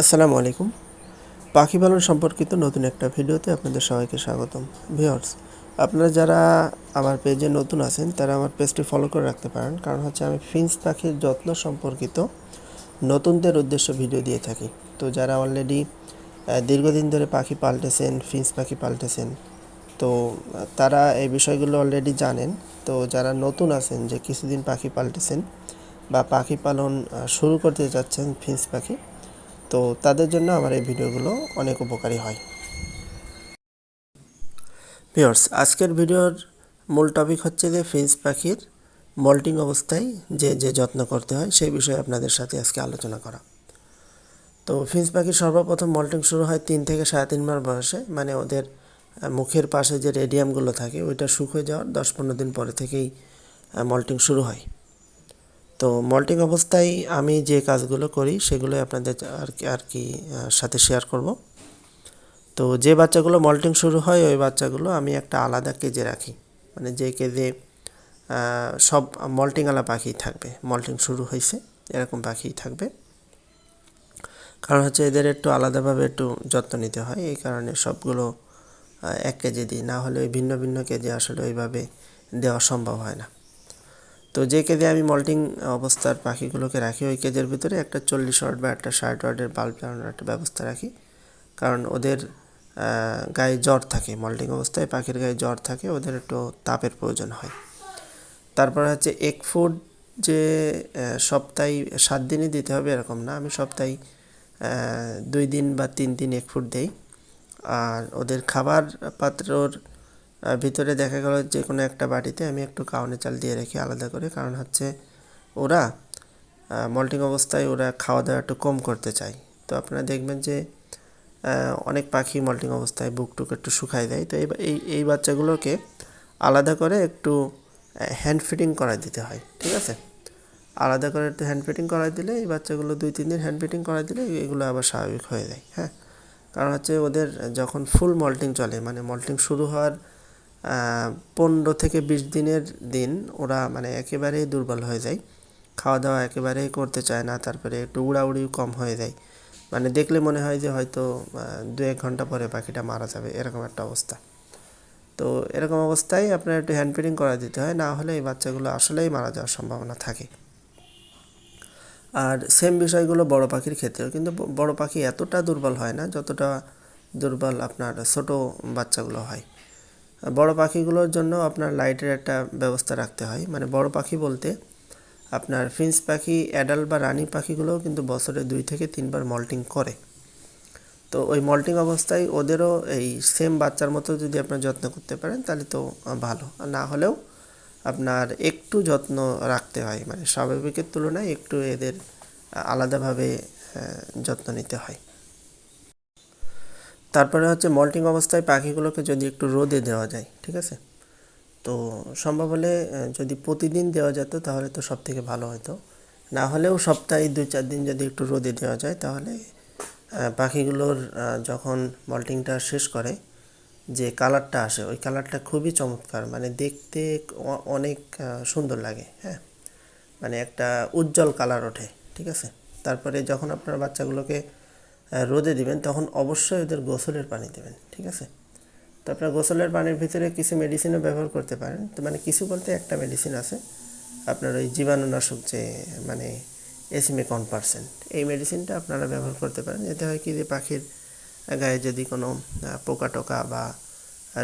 আসসালামু আলাইকুম। পাখি পালন সম্পর্কিত নতুন একটা ভিডিওতে আপনাদের সবাইকে স্বাগতম। ভিউয়ার্স, আপনারা যারা আমার পেজে নতুন আছেন, তারা আমার পেজটি ফলো করে রাখতে পারেন, কারণ হচ্ছে আমি ফিন্স পাখির যত্ন সম্পর্কিত নতুনদের উদ্দেশ্য ভিডিও দিয়ে থাকি। তো যারা অলরেডি দীর্ঘদিন ধরে পাখি পাল্টেছেন, ফিন্স পাখি পাল্টেছেন, তো, তারা এই বিষয়গুলো অলরেডি জানেন। তো যারা নতুন আছেন, যে কিছুদিন পাখি পাল্টেছেন বা পাখি পালন শুরু করতে যাচ্ছেন ফিন্স পাখি তো তাদের জন্য আমার এই ভিডিওগুলো অনেক উপকারী হয়। ভিউয়ার্স, আজকের ভিডিওর মূল টপিক হচ্ছে যে ফিন্স পাখির মল্টিং অবস্থায় যে যে যত্ন করতে হয় সেই বিষয়ে আপনাদের সাথে আজকে আলোচনা করা। তো ফিন্স পাখির সর্বপ্রথম মল্টিং শুরু হয় তিন থেকে সাড়ে তিন মাস বয়সে মানে ওদের মুখের পাশে যে রেডিয়ামগুলো থাকে ওইটা শুকিয়ে যাওয়ার দশ পনেরো দিন পরে থেকেই মল্টিং শুরু হয়। তো মল্টিং অবস্থায় আমি যে কাজগুলো করি সেগুলোই আপনাদের আর কি আর কি সাথে শেয়ার করব। তো যে বাচ্চাগুলো মল্টিং শুরু হয়, ওই বাচ্চাগুলো আমি একটা আলাদা কেজে রাখি। মানে যে কেজে সব মল্টিংওয়ালা পাখি থাকবে। মল্টিং শুরু হয়েছে, এরকম পাখি থাকবে। কারণ হচ্ছে এদের একটু আলাদাভাবে একটু যত্ন নিতে হয়, এই কারণে সবগুলো এক কেজি দিই। না হলে ভিন্ন ভিন্ন কেজি আসলে ওইভাবে দেওয়া সম্ভব হয় না। তো যে কেজে আমি মল্টিং অবস্থার পাখিগুলোকে রাখি, ওই কেজের ভিতরে একটা চল্লিশ ওয়াট বা একটা ষাট ওয়াটের বাল্ব লাগানোর একটা ব্যবস্থা রাখি। কারণ ওদের গায়ে জ্বর থাকে, মল্টিং অবস্থায় পাখির গায়ে জ্বর থাকে, ওদের একটু তাপের প্রয়োজন হয়। তারপর হচ্ছে এক ফুড যে সপ্তাহে সাত দিনই দিতে হবে এরকম না, আমি সপ্তাহে দুই দিন বা তিন দিন এক ফুট দেই। আর ওদের খাবার পাত্রর ভিতরে দেখা গেল যে কোনো একটা বাটিতে আমি একটু কাউনে চাল দিয়ে রাখি আলাদা করে, কারণ হচ্ছে ওরা মল্টিং অবস্থায় ওরা খাওয়া দাওয়া একটু কম করতে চায়। তো আপনারা দেখবেন যে অনেক পাখি মল্টিং অবস্থায় বুক টুক একটু শুকায় দেয়। তো এই এই বাচ্চাগুলোকে আলাদা করে একটু হ্যান্ড ফিটিং করাই দিতে হয়, ঠিক আছে? আলাদা করে একটু হ্যান্ড ফিটিং করাই দিলে এই বাচ্চাগুলো দুই, তিন দিন হ্যান্ড ফিটিং করাই দিলে এগুলো আবার স্বাভাবিক হয়ে যায় হ্যাঁ? কারণ হচ্ছে ওদের যখন ফুল মল্টিং চলে মানে মল্টিং শুরু হওয়ার পনেরো থেকে বিশ দিনের দিন ওরা মানে একেবারেই দুর্বল হয়ে যায়। খাওয়া দাওয়া একেবারেই করতে চায় না, তারপরে একটু উড়াউড়িও কম হয়ে যায়। মানে দেখলে মনে হয় যে হয়তো দু এক ঘণ্টা পরে পাখিটা মারা যাবে, এরকম একটা অবস্থা। তো এরকম অবস্থায় আপনার একটু হ্যান্ড ফিডিং করা দিতে হয়, না হলে এই বাচ্চাগুলো আসলেই মারা যাওয়ার সম্ভাবনা থাকে। আর সেম বিষয়গুলো বড় পাখির ক্ষেত্রেও, কিন্তু বড় পাখি এতটা দুর্বল হয় না, যতটা দুর্বল আপনার ছোট বাচ্চাগুলো হয়। বড় পাখিগুলোর জন্য আপনার লাইটের একটা ব্যবস্থা রাখতে হয়। মানে বড় পাখি বলতে আপনার ফিন্স পাখি, অ্যাডাল্ট বা রানি পাখিগুলোও কিন্তু বছরে দুই থেকে তিনবার মল্টিং করে। তো ওই মল্টিং অবস্থায় ওদেরও এই সেম বাচ্চার মতো যদি আপনার যত্ন করতে পারেন, তাহলে তো ভালো। না হলেও আপনার একটু যত্ন রাখতে হয়। মানে স্বাভাবিকের তুলনায় একটু এদের আলাদাভাবে যত্ন নিতে হয়। তারপরে হচ্ছে মল্টিং অবস্থায় পাখিগুলোকে যদি একটু রোদে দেওয়া যায়, ঠিক আছে? তো সম্ভব হলে যদি প্রতিদিন দেওয়া যেত তাহলে তো সব থেকে ভালো হতো। না হলেও সপ্তাহে দুই চার দিন যদি একটু রোদে দেওয়া যায় তাহলে পাখিগুলোর যখন মল্টিংটা শেষ করে, যে কালারটা আসে, ওই কালারটা খুবই চমৎকার। মানে দেখতে অনেক সুন্দর লাগে হ্যাঁ? মানে একটা উজ্জ্বল কালার ওঠে, ঠিক আছে? তারপরে যখন আপনার বাচ্চাগুলোকে রোদে দিবেন, তখন অবশ্যই ওদের গোসলের পানি দেবেন, ঠিক আছে? তো আপনার গোসলের পানির ভিতরে কিছু মেডিসিনও ব্যবহার করতে পারেন। তো মানে কিছু বলতে একটা মেডিসিন আছে, আপনার ওই জীবাণুনাশক যে মানে এসিমে কন পার্সেন্ট এই মেডিসিনটা আপনারা ব্যবহার করতে পারেন। এতে হয় কি যে, পাখির গায়ে যদি কোনো পোকা টোকা বা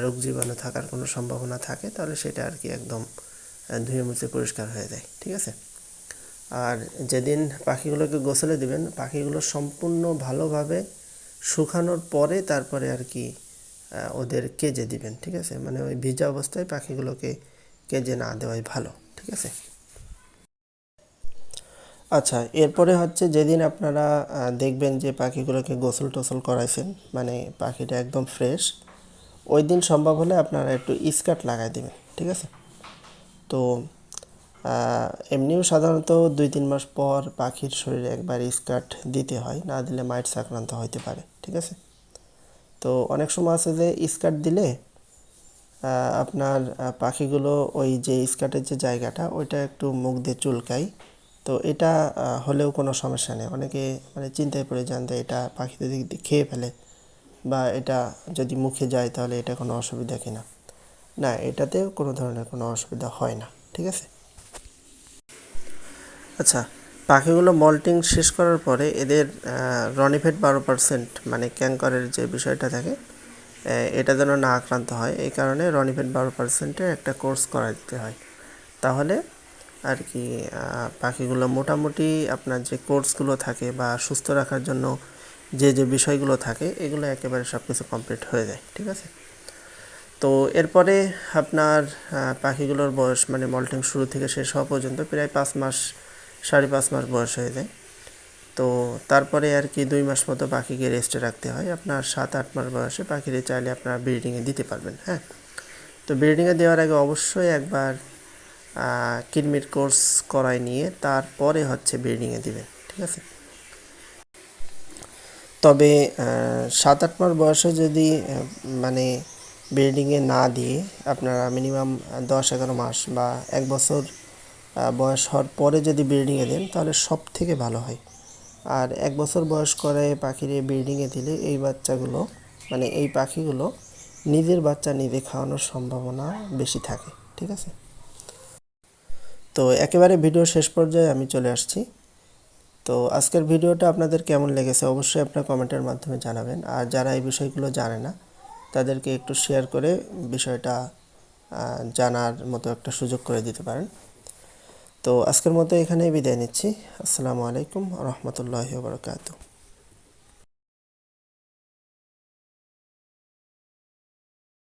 রোগ জীবাণু থাকার কোনো সম্ভাবনা থাকে, তাহলে সেটা আর কি একদম ধুয়ে মুছে পরিষ্কার হয়ে যায়, ঠিক আছে? আর যেদিন পাখিগুলোকে গোসলে দিবেন, পাখিগুলো সম্পূর্ণ ভালোভাবে শুকানোর পরে তারপরে আর কি ওদের কেজে দিবেন, ঠিক আছে? মানে ওই ভিজা অবস্থায় পাখিগুলোকে কেজে না দেওয়াই ভালো, ঠিক আছে? আচ্ছা এরপরে হচ্ছে যেদিন আপনারা দেখবেন যে পাখিগুলোকে গোসল টোসল করাইছেন মানে পাখিটা একদম ফ্রেশ, ওই দিন সম্ভব হলে আপনারা একটু স্কার্ট লাগাই দেবেন, ঠিক আছে? তো এমনিও সাধারণত দুই, তিন মাস পর পাখির শরীরে একবার স্কার্ট দিতে হয়, না দিলে মাইটস আক্রান্ত হইতে পারে, ঠিক আছে? তো অনেক সময় আছে যে স্কার্ট দিলে আপনার পাখিগুলো ওই যে স্কার্টের যে জায়গাটা, ওইটা একটু মুখ দিয়ে চুলকায়। তো এটা হলেও কোনো সমস্যা নেই। অনেকে মানে চিন্তায় পড়ে যান যে এটা পাখি যদি খেয়ে ফেলে, বা এটা যদি মুখে যায় তাহলে এটা কোনো অসুবিধা কিনা। না, এটাতেও কোনো ধরনের কোনো অসুবিধা হয় না, ঠিক আছে? আচ্ছা পাখিগুলো মল্টিং শেষ করার পরে এদের রনিফেট বারো পার্সেন্ট মানে ক্যাঙ্করের যে বিষয়টা থাকে এটা যেন না আক্রান্ত হয়, এই কারণে রনিফেট বারো পার্সেন্টের একটা কোর্স করা দিতে হয়। তাহলে আর কি পাখিগুলো মোটামুটি আপনার যে কোর্সগুলো থাকে বা সুস্থ রাখার জন্য যে যে বিষয়গুলো থাকে, এগুলো একেবারে সব কিছু কমপ্লিট হয়ে যায়, ঠিক আছে? তো এরপরে আপনার পাখিগুলোর বয়স মানে মল্টিং শুরু থেকে শেষ হওয়া পর্যন্ত প্রায় পাঁচ মাস সাড়ে পাঁচ মাস বয়স হয়ে যায়। তো তারপরে আর কি দুই মাস মতো পাখিকে রেস্টে রাখতে হয়। আপনার সাত, আট মাস বয়সে পাখিরে চাইলে আপনার ব্রিডিংয়ে দিতে পারবেন হ্যাঁ? তো ব্রিডিংয়ে দেওয়ার আগে অবশ্যই একবার কিডমির কোর্স করায় নিয়ে তারপরে হচ্ছে ব্রিডিংয়ে দিবেন, ঠিক আছে? তবে সাত, আট মাস বয়সে যদি মানে ব্রিডিংয়ে না দিয়ে আপনারা মিনিমাম দশ, এগারো মাস বা এক বছর বয়স হওয়ার পরে যদি ব্রিডিংয়ে দেন, তাহলে সব থেকে ভালো হয়। আর এক বছর বয়স করে পাখিরে ব্রিডিংয়ে দিলে এই বাচ্চাগুলো মানে এই পাখিগুলো নিজের বাচ্চা নিজে খাওয়ানোর সম্ভাবনা বেশি থাকে, ঠিক আছে? তো একেবারে ভিডিও শেষ পর্যায়ে আমি চলে আসছি। তো আজকের ভিডিওটা আপনাদের কেমন লেগেছে অবশ্যই আপনার কমেন্টের মাধ্যমে জানাবেন। আর যারা এই বিষয়গুলো জানে না, তাদেরকে একটু শেয়ার করে বিষয়টা জানার মতো একটা সুযোগ করে দিতে পারেন। তো আজকের মতো এখানেই বিদায় নিচ্ছি। আসসালামু আলাইকুম রহমতুল্লাহ বারকাতু